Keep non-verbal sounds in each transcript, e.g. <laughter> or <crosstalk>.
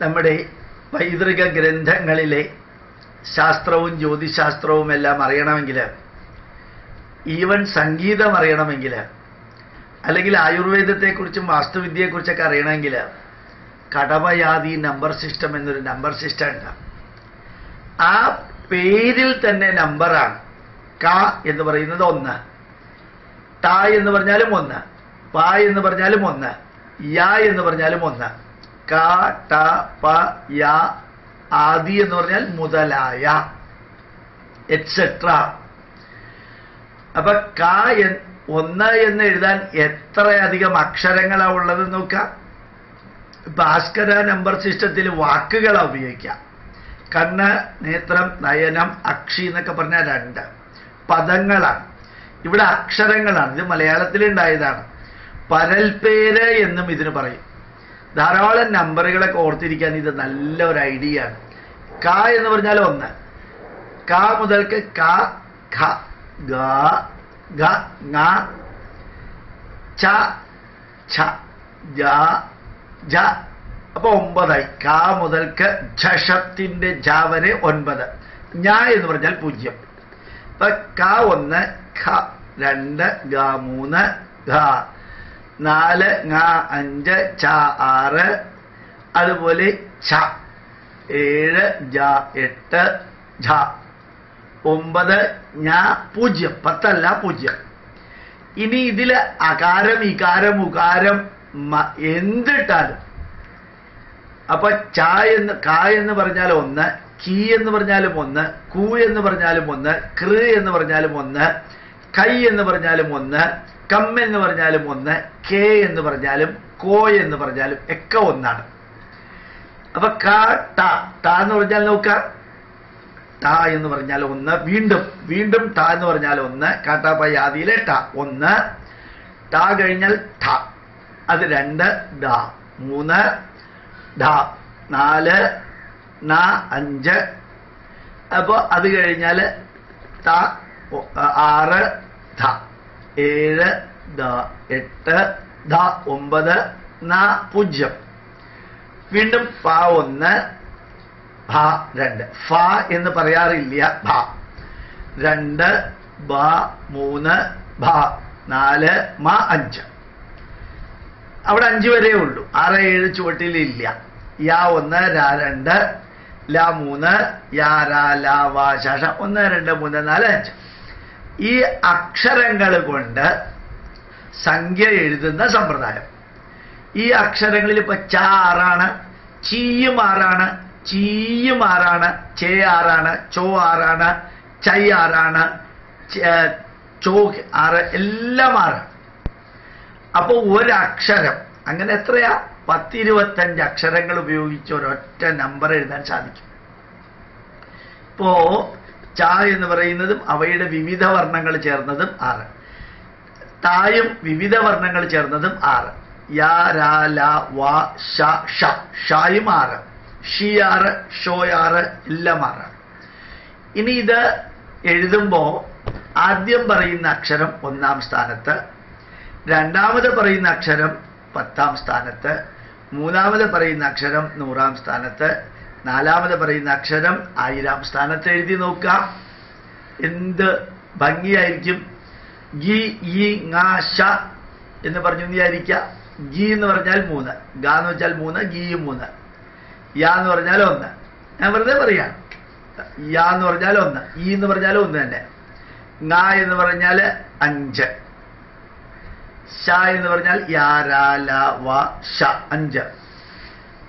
നമ്മുടെ പൈതൃക ഗ്രന്ഥങ്ങളിലെ ശാസ്ത്രവും ജ്യോതിശാസ്ത്രവും എല്ലാം അറിയണമെങ്കിൽ ഈവൻ സംഗീതം അറിയണമെങ്കിൽ അല്ലെങ്കിൽ ആയുർവേദത്തെക്കുറിച്ചും വാസ്തുവിദ്യയെക്കുറിച്ചൊക്കെ അറിയണമെങ്കിൽ കടമയാതി നമ്പർ സിസ്റ്റം എന്നൊരു നമ്പർ സിസ്റ്റം ഉണ്ട്. ആ പേരിൽ തന്നെ നമ്പറാണ് ക എന്ന് പറയുന്നത് ഒന്ന്. ട എന്ന് പറഞ്ഞാലും ഒന്ന്. പ എന്ന് പറഞ്ഞാലും ഒന്ന്. യ എന്ന് പറഞ്ഞാലും ഒന്ന്. ക ട പ യ ആദി എന്ന് പറഞ്ഞാൽ മുതലായ എക്സെട്ര അപ്പൊ ക ഒന്ന് എന്ന് എഴുതാൻ എത്രയധികം അക്ഷരങ്ങളാ ഉള്ളത് നോക്കാം ഭാസ്കര നമ്പർ സിസ്റ്റത്തിൽ വാക്കുകളാണ് ഉപയോഗിക്കാം കണ്ണ് നേത്രം നയനം അക്ഷി എന്നൊക്കെ പറഞ്ഞാൽ രണ്ട്. പദങ്ങളാണ്. ഇവിടെ അക്ഷരങ്ങളാണ്. ഇത് മലയാളത്തിൽ മലയാളത്തിലുണ്ടായതാണ്. പരൽപേര് എന്നും ഇതിന് പറയും. ധാരാളം നമ്പറുകളൊക്കെ ഓർത്തിരിക്കാൻ ഇത് നല്ല ഒരു ഐഡിയ ആണ്. ക എന്ന് പറഞ്ഞാൽ ഒന്ന്. ക മുതൽക്ക് ക ഖ ഗ ഗ ങ ച ഛ ജ ജ. അപ്പോൾ ഒമ്പതായി. ക മുതൽക്ക് ഝഷത്തിന്റെ ജ വരെ ഒൻപത്. ഞ എന്ന് പറഞ്ഞാൽ പൂജ്യം. അപ്പൊ ക ഒന്ന് ഖ രണ്ട് ഗ മൂന്ന് ഘ നാല് ങ അഞ്ച് ച ആറ് അതുപോലെ ഛ ഏഴ് ജ എട്ട് ഝ ഒമ്പത് ഞ പൂജ്യം പത്തല്ല പൂജ്യം. ഇനി ഇതിൽ അകാരം ഇകാരം ഉകാരം എന്തിട്ടാലും. അപ്പൊ ച എന്ന് ക എന്ന് പറഞ്ഞാൽ ഒന്ന് കീ എന്ന് പറഞ്ഞാലും ഒന്ന് കു എന്ന് പറഞ്ഞാലും ഒന്ന് കൃ എന്ന് പറഞ്ഞാലും ഒന്ന് കൈ എന്ന് പറഞ്ഞാലും ഒന്ന് കം എന്ന് പറഞ്ഞാലും ഒന്ന് കെ എന്ന് പറഞ്ഞാലും കോ എന്ന് പറഞ്ഞാലും ഒക്കെ ഒന്നാണ്. അപ്പൊ ക ട ട എന്ന് പറഞ്ഞാൽ നോക്ക ട എന്ന് പറഞ്ഞാൽ ഒന്ന് വീണ്ടും വീണ്ടും ട എന്ന് പറഞ്ഞാൽ ഒന്ന് കാട്ടാപ്പ ആദിയിലെ ട ഒന്ന് ട കഴിഞ്ഞാൽ ഠ അത് രണ്ട് ഡ മൂന്ന് ഡ നാല് ന അഞ്ച്. അപ്പോൾ അത് കഴിഞ്ഞാൽ ട ആറ് ധ. ഏഴ് ദ എട്ട് ദ ഒമ്പത് ന പൂജ്യം. വീണ്ടും ഫ ഒന്ന് ഭ രണ്ട്. ഫ എന്ന് പറയാറില്ല ഭ. രണ്ട് ബ മൂന്ന് ഭ നാല് മ അഞ്ച്. അവിടെ അഞ്ച് വരെ ഉള്ളൂ. ആറ് ഏഴ് ചുവട്ടിൽ ഇല്ല. യാ ഒന്ന് രാ രണ്ട് ല മൂന്ന് യാ രാ ലാ വാ ശാഷ ഒന്ന് രണ്ട് മൂന്ന് നാല് അഞ്ച്. ഈ അക്ഷരങ്ങൾ കൊണ്ട് സംഖ്യ എഴുതുന്ന സമ്പ്രദായം. ഈ അക്ഷരങ്ങളിൽ ഇപ്പൊ ച ആറാണ് ചീയും ആറാണ് ചീയും ആറാണ് ചേ ആറാണ് ചോ ആറാണ് ചൈ ആറാണ് ച- ആറ് എല്ലാം ആറാണ്. അപ്പൊ ഒരക്ഷരം അങ്ങനെ എത്രയാ? പത്തിരുപത്തഞ്ച് അക്ഷരങ്ങൾ ഉപയോഗിച്ച് ഒരൊറ്റ നമ്പർ എഴുതാൻ സാധിക്കും. ഇപ്പോ ച എന്ന് പറയുന്നതും അവയുടെ വിവിധ വർണങ്ങൾ ചേർന്നതും ആറ്. തായും വിവിധ വർണങ്ങൾ ചേർന്നതും ആറ്. യാ രാ ല വ ഷ ഷ. ഷായും ആറ്. ഷി ആറ് ഷോ ആറ് എല്ലാം ആറാണ് ഇനി ഇത് എഴുതുമ്പോ ആദ്യം പറയുന്ന അക്ഷരം ഒന്നാം സ്ഥാനത്ത് രണ്ടാമത് പറയുന്ന അക്ഷരം പത്താം സ്ഥാനത്ത് മൂന്നാമത് പറയുന്ന അക്ഷരം നൂറാം സ്ഥാനത്ത് നാലാമത് പറയുന്ന അക്ഷരം ആയിരം സ്ഥാനത്ത് എഴുതി നോക്കുക. എന്ത് ഭംഗിയായിരിക്കും. ഗി ഈ ഷ എന്ന് പറഞ്ഞു വിചാരിക്കുക ഗി എന്ന് പറഞ്ഞാൽ മൂന്ന്. ഗ എന്ന് വെച്ചാൽ മൂന്ന് ഗിയും മൂന്ന്. യാ എന്ന് പറഞ്ഞാൽ ഒന്ന്. ഞാൻ വെറുതെ പറയാം. യാ എന്ന് പറഞ്ഞാൽ ഒന്ന്. ഈ എന്ന് പറഞ്ഞാൽ ഒന്ന് തന്നെ. ങ എന്ന് പറഞ്ഞാൽ അഞ്ച്. ഷ എന്ന് പറഞ്ഞാൽ യാ രാ ല വ ഷ അഞ്ച്.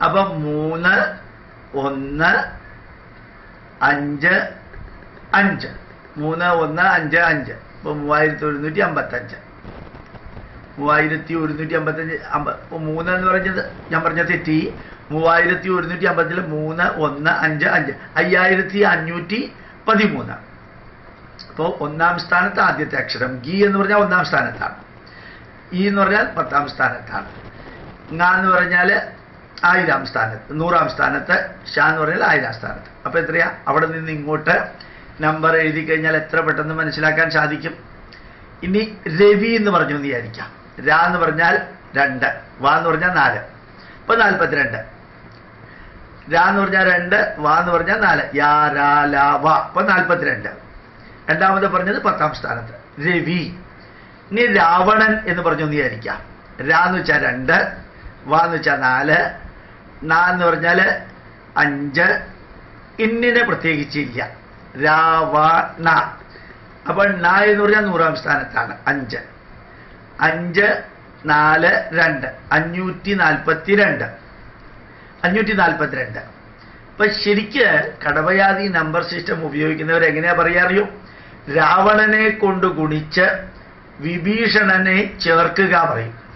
അപ്പൊ മൂന്ന് ഒന്ന് അഞ്ച് അഞ്ച്. മൂന്ന് ഒന്ന് അഞ്ച് അഞ്ച്. ഇപ്പൊ മൂവായിരത്തി ഒരുന്നൂറ്റി അമ്പത്തഞ്ച്. മൂവായിരത്തി ഒരുന്നൂറ്റി അമ്പത്തഞ്ച് അമ്പ മൂന്ന് എന്ന് പറഞ്ഞത് ഞാൻ പറഞ്ഞ തെറ്റി. മൂവായിരത്തി ഒരുന്നൂറ്റി അമ്പത്തിൽ മൂന്ന് ഒന്ന് അഞ്ച് അഞ്ച്. അയ്യായിരത്തി അഞ്ഞൂറ്റി പതിമൂന്ന് അപ്പോൾ ഒന്നാം സ്ഥാനത്ത് ആദ്യത്തെ അക്ഷരം ഗി എന്ന് പറഞ്ഞാൽ ഒന്നാം സ്ഥാനത്താണ്. ഇ എന്ന് പറഞ്ഞാൽ പത്താം സ്ഥാനത്താണ്. ങ എന്ന് പറഞ്ഞാൽ ആയിരം സ്ഥാനത്ത് നൂറാം സ്ഥാനത്ത് ഷാ എന്ന് പറഞ്ഞാൽ ആയിരം സ്ഥാനത്ത്. അപ്പൊ എത്രയാ? അവിടെ നിന്ന് ഇങ്ങോട്ട് നമ്പർ എഴുതി കഴിഞ്ഞാൽ എത്ര പെട്ടെന്ന് മനസ്സിലാക്കാൻ സാധിക്കും? ഇനി രവി എന്ന് പറഞ്ഞു വിചാരിക്കാം. രാ എന്ന് പറഞ്ഞാൽ രണ്ട് വാ എന്ന് പറഞ്ഞാൽ നാല്. ഇപ്പൊ നാൽപ്പത്തിരണ്ട്. രാ എന്ന് പറഞ്ഞാൽ രണ്ട് വാ എന്ന് പറഞ്ഞാൽ നാല്. യാ രാ ലാ വ ഇപ്പൊ നാൽപ്പത്തിരണ്ട്. രണ്ടാമത് പറഞ്ഞത് പത്താം സ്ഥാനത്ത്. രവി. ഇനി രാവണൻ എന്ന് പറഞ്ഞു വിചാരിക്കാം. രാ എന്ന് വെച്ചാൽ രണ്ട് വാ എന്ന് വെച്ചാൽ നാല് നാ എന്ന് പറഞ്ഞാൽ അഞ്ച് ഇന്നിനെ പ്രത്യേകിച്ചില്ല രാവണ അപ്പോൾ ന. എന്ന് പറഞ്ഞാൽ നൂറാം സ്ഥാനത്താണ്. അഞ്ച്. അഞ്ച് നാല് രണ്ട്. അഞ്ഞൂറ്റി നാൽപ്പത്തി രണ്ട് അഞ്ഞൂറ്റി നാൽപ്പത്തിരണ്ട്. അപ്പൊ ശരിക്ക് കടവയാതി നമ്പർ സിസ്റ്റം ഉപയോഗിക്കുന്നവർ എങ്ങനെയാ പറയാറിയോ രാവണനെ കൊണ്ട് ഗുണിച്ച് വിഭീഷണനെ ചേർക്കുക പറയും.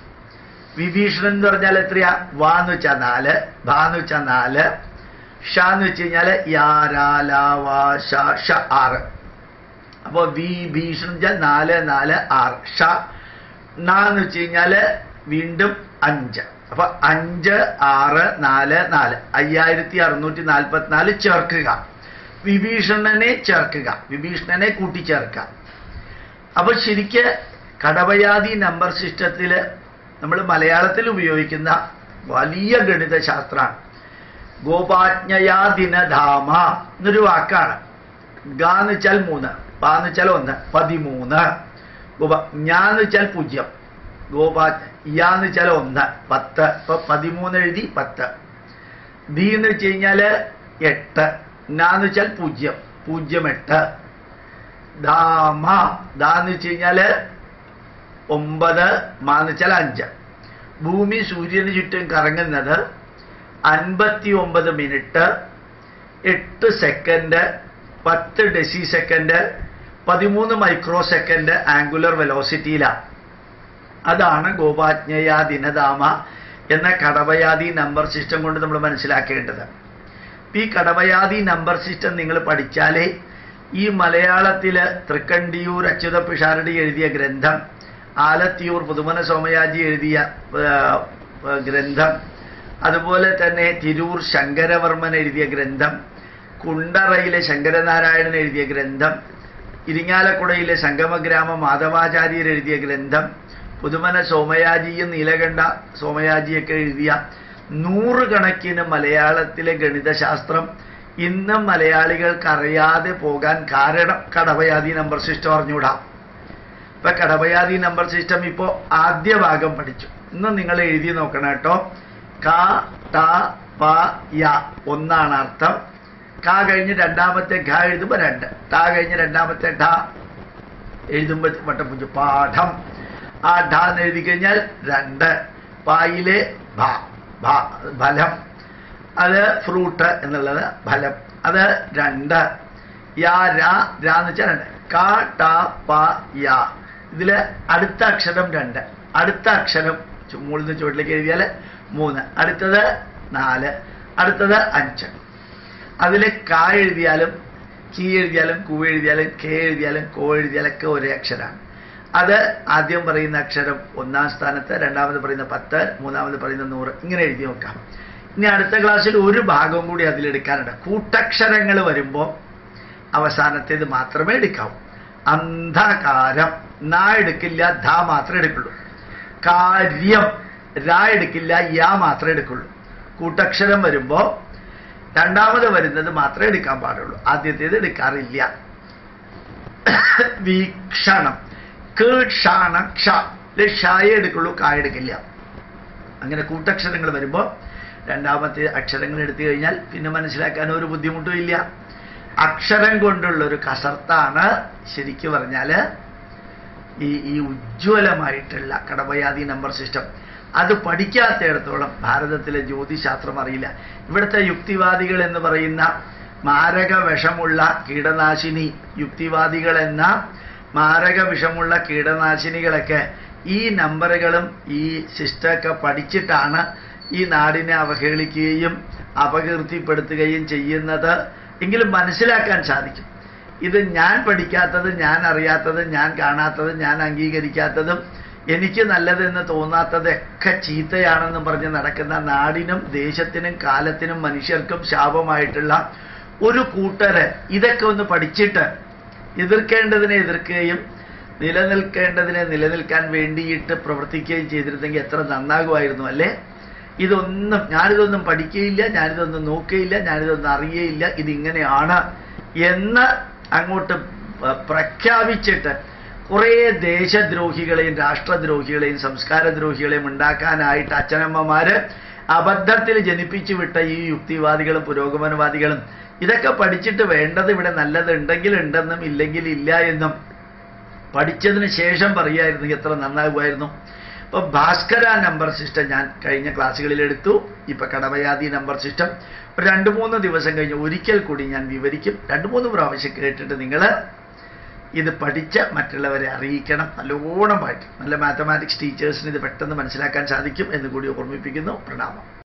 വിഭീഷണൻ എന്ന് പറഞ്ഞാൽ എത്രയാ? വാന്ന് വെച്ചാൽ നാല് ഭാന്ന് വെച്ചാൽ നാല് ഷ എന്ന് വെച്ച് കഴിഞ്ഞാൽ ആറ്. അപ്പോൾ വി ഭീഷണൻ വെച്ചാൽ നാല് നാല് ആറ്. ഷ എന്ന് വെച്ച് കഴിഞ്ഞാൽ വീണ്ടും അഞ്ച്. അപ്പൊ അഞ്ച് ആറ് നാല് നാല്. അയ്യായിരത്തി അറുന്നൂറ്റി നാൽപ്പത്തിനാല് ചേർക്കുക. വിഭീഷണനെ ചേർക്കുക. വിഭീഷണനെ കൂട്ടിച്ചേർക്കുക. അപ്പൊ ശരിക്ക് കടവയാതി നമ്പർ സിസ്റ്റത്തിൽ നമ്മൾ മലയാളത്തിൽ ഉപയോഗിക്കുന്ന വലിയ ഗണിതശാസ്ത്രമാണ് ഗോപാജ്ഞയാ ദിനധാമ എന്നൊരു വാക്കാണ്. ഗ എന്ന് വെച്ചാൽ മൂന്ന് പ എന്ന് വെച്ചാൽ ഒന്ന് പതിമൂന്ന്. ഗോപ ഞാന്ന് വെച്ചാൽ പൂജ്യം. ഗോപാ യാന്ന് വെച്ചാൽ ഒന്ന് പത്ത്. ഇപ്പൊ പതിമൂന്ന് എഴുതി പത്ത്. ദി എന്ന് വെച്ച് കഴിഞ്ഞാൽ എട്ട്. നാന്ന് വെച്ചാൽ പൂജ്യം പൂജ്യം എട്ട്. ധാമ ദാന്ന് വെച്ച് കഴിഞ്ഞാൽ ഒമ്പത് മാന്ന് വെച്ചാൽ അഞ്ച്. ഭൂമി സൂര്യന് ചുറ്റും കറങ്ങുന്നത് അൻപത്തി ഒമ്പത് മിനിറ്റ് എട്ട് സെക്കൻഡ് പത്ത് ഡെസി സെക്കൻഡ് പതിമൂന്ന് മൈക്രോ സെക്കൻഡ് ആംഗുലർ വെലോസിറ്റിയിലാണ് അതാണ് ഗോപാജ്ഞയാ ദിനദാമ എന്ന കടവയാതി നമ്പർ സിസ്റ്റം കൊണ്ട് നമ്മൾ മനസ്സിലാക്കേണ്ടത്. ഈ കടവയാതി നമ്പർ സിസ്റ്റം നിങ്ങൾ പഠിച്ചാലേ ഈ മലയാളത്തിൽ തൃക്കണ്ടിയൂർ അച്യുത പിഷാരടി എഴുതിയ ഗ്രന്ഥം ആലത്തിയൂർ പുതുമന സോമയാജി എഴുതിയ ഗ്രന്ഥം. അതുപോലെ തന്നെ തിരൂർ ശങ്കരവർമ്മൻ എഴുതിയ ഗ്രന്ഥം. കുണ്ടറയിലെ ശങ്കരനാരായണൻ എഴുതിയ ഗ്രന്ഥം. ഇരിങ്ങാലക്കുടയിലെ സംഗമഗ്രാമ മാധവാചാര്യർ എഴുതിയ ഗ്രന്ഥം. പുതുമന സോമയാജിയും നീലകണ്ഠ സോമയാജിയൊക്കെ എഴുതിയ നൂറുകണക്കിന് മലയാളത്തിലെ ഗണിതശാസ്ത്രം. ഇന്നും മലയാളികൾക്കറിയാതെ പോകാൻ കാരണം കടവയാതി നമ്പർ സിസ്റ്റം അറിഞ്ഞൂടാ ഇപ്പൊ കടവയാതി നമ്പർ സിസ്റ്റം ഇപ്പോ ആദ്യ ഭാഗം പഠിച്ചു. ഇന്ന് നിങ്ങൾ എഴുതി നോക്കണം കേട്ടോ. ക ട പ യ ഒന്നാണ് അർത്ഥം. ക കഴിഞ്ഞ് രണ്ടാമത്തെ ഘ എഴുതുമ്പോൾ രണ്ട്. ട കഴിഞ്ഞ് രണ്ടാമത്തെ ഢ എഴുതുമ്പോൾ വട്ടപ്പുഞ്ചു പാഠം. ആ ഢ എന്ന് എഴുതി കഴിഞ്ഞാൽ രണ്ട്. പായിലെ ഭ ഫലം. അത് ഫ്രൂട്ട് എന്നുള്ളത് ഫലം. അത് രണ്ട്. യാ രാ രാ എന്ന് വെച്ചാൽ രണ്ട്. ക ട പ യ. ഇതിൽ അടുത്ത അക്ഷരം രണ്ട്. അടുത്ത അക്ഷരം മുകളിൽ നിന്ന് ചുവട്ടിലേക്ക് എഴുതിയാൽ മൂന്ന്. അടുത്തത് നാല്. അടുത്തത് അഞ്ച്. അതിൽ ക എഴുതിയാലും കീ എഴുതിയാലും കു എഴുതിയാലും കെ എഴുതിയാലും കോ എഴുതിയാലൊക്കെ ഒരേ അക്ഷരമാണ് അത് ആദ്യം പറയുന്ന അക്ഷരം ഒന്നാം സ്ഥാനത്ത് രണ്ടാമത് പറയുന്ന പത്ത് മൂന്നാമത് പറയുന്ന നൂറ്. ഇങ്ങനെ എഴുതി നോക്കാം. ഇനി അടുത്ത ക്ലാസ്സിൽ ഒരു ഭാഗവും കൂടി അതിലെടുക്കാനുണ്ട്. കൂട്ടക്ഷരങ്ങൾ വരുമ്പോൾ അവസാനത്തേത് മാത്രമേ എടുക്കാവൂ. അന്ധകാരം. ന എടുക്കില്ല ധ മാത്രമേ എടുക്കുള്ളൂ. കാര്യം രാ എടുക്കില്ല യാ മാത്രമേ എടുക്കുള്ളൂ. കൂട്ടക്ഷരം വരുമ്പോൾ രണ്ടാമത് വരുന്നത് മാത്രമേ എടുക്കാൻ പാടുള്ളൂ. ആദ്യത്തേത് എടുക്കാറില്ല. <coughs> വീക്ഷണം. കീക്ഷാണ ക്ഷ ഷായ എടുക്കുള്ളൂ കായ എടുക്കില്ല. അങ്ങനെ കൂട്ടക്ഷരങ്ങൾ വരുമ്പോൾ രണ്ടാമത്തെ അക്ഷരങ്ങൾ എടുത്തു കഴിഞ്ഞാൽ പിന്നെ മനസ്സിലാക്കാൻ ഒരു ബുദ്ധിമുട്ടും ഇല്ല. അക്ഷരം കൊണ്ടുള്ള ഒരു കസർത്താണ് ശരിക്കു പറഞ്ഞാൽ ഈ ഈ ഉജ്ജ്വലമായിട്ടുള്ള കടവയാതി നമ്പർ സിസ്റ്റം അത് പഠിക്കാത്തിടത്തോളം ഭാരതത്തിലെ ജ്യോതിശാസ്ത്രം അറിയില്ല. ഇവിടുത്തെ യുക്തിവാദികൾ എന്ന് പറയുന്ന മാരക വിഷമുള്ള കീടനാശിനി യുക്തിവാദികൾ എന്ന മാരക വിഷമുള്ള കീടനാശിനികളൊക്കെ ഈ നമ്പറുകളും ഈ സിസ്റ്റമൊക്കെ പഠിച്ചിട്ടാണ് ഈ നാടിനെ അവഹേളിക്കുകയും അപകീർത്തിപ്പെടുത്തുകയും ചെയ്യുന്നത്. എങ്കിലും മനസ്സിലാക്കാൻ സാധിക്കും. ഇത് ഞാൻ പഠിക്കാത്തത് ഞാൻ അറിയാത്തത് ഞാൻ കാണാത്തത് ഞാൻ അംഗീകരിക്കാത്തതും എനിക്ക് നല്ലതെന്ന് തോന്നാത്തതൊക്കെ ചീത്തയാണെന്ന് പറഞ്ഞ് നടക്കുന്ന നാടിനും ദേശത്തിനും കാലത്തിനും മനുഷ്യർക്കും ശാപമായിട്ടുള്ള ഒരു കൂട്ടര് ഇതൊക്കെ ഒന്ന് പഠിച്ചിട്ട് എതിർക്കേണ്ടതിനെ എതിർക്കുകയും നിലനിൽക്കേണ്ടതിനെ നിലനിൽക്കാൻ വേണ്ടിയിട്ട് പ്രവർത്തിക്കുകയും ചെയ്തിരുന്നെങ്കിൽ എത്ര നന്നാകുമായിരുന്നു അല്ലേ? ഇതൊന്നും ഞാനിതൊന്നും പഠിക്കുകയില്ല ഞാനിതൊന്നും നോക്കുകയില്ല ഞാനിതൊന്നും അറിയയില്ല ഇതിങ്ങനെയാണ് എന്ന് അങ്ങോട്ട് പ്രഖ്യാപിച്ചിട്ട് കുറേ ദേശദ്രോഹികളെയും രാഷ്ട്രദ്രോഹികളെയും സംസ്കാരദ്രോഹികളെയും ഉണ്ടാക്കാനായിട്ട് അച്ഛനമ്മമാര് അബദ്ധത്തിൽ ജനിപ്പിച്ചു വിട്ട ഈ യുക്തിവാദികളും പുരോഗമനവാദികളും ഇതൊക്കെ പഠിച്ചിട്ട് വേണ്ടത് ഇവിടെ നല്ലത് ഉണ്ടെങ്കിൽ ഉണ്ടെന്നും ഇല്ലെങ്കിൽ ഇല്ല എന്നും പഠിച്ചതിന് ശേഷം പറയുമായിരുന്നെങ്കിൽ എത്ര നന്നാകുമായിരുന്നു. ഇപ്പൊ ഭാസ്കര നമ്പർ സിസ്റ്റം ഞാൻ കഴിഞ്ഞ ക്ലാസ്സുകളിൽ എടുത്തു. ഇപ്പൊ കടവയാതി നമ്പർ സിസ്റ്റം ഒരു രണ്ട് മൂന്ന് ദിവസം കഴിഞ്ഞ് ഒരിക്കൽ കൂടി ഞാൻ വിവരിക്കും. രണ്ട് മൂന്ന് പ്രാവശ്യം കേട്ടിട്ട് നിങ്ങൾ ഇത് പഠിച്ച് മറ്റുള്ളവരെ അറിയിക്കണം. നല്ലോണം പാട്ട് നല്ല മാത്തമാറ്റിക്സ് ടീച്ചേഴ്സിന് ഇത് പെട്ടെന്ന് മനസ്സിലാക്കാൻ സാധിക്കും എന്ന് കൂടി ഓർമ്മിപ്പിക്കുന്നു. പ്രണാമം.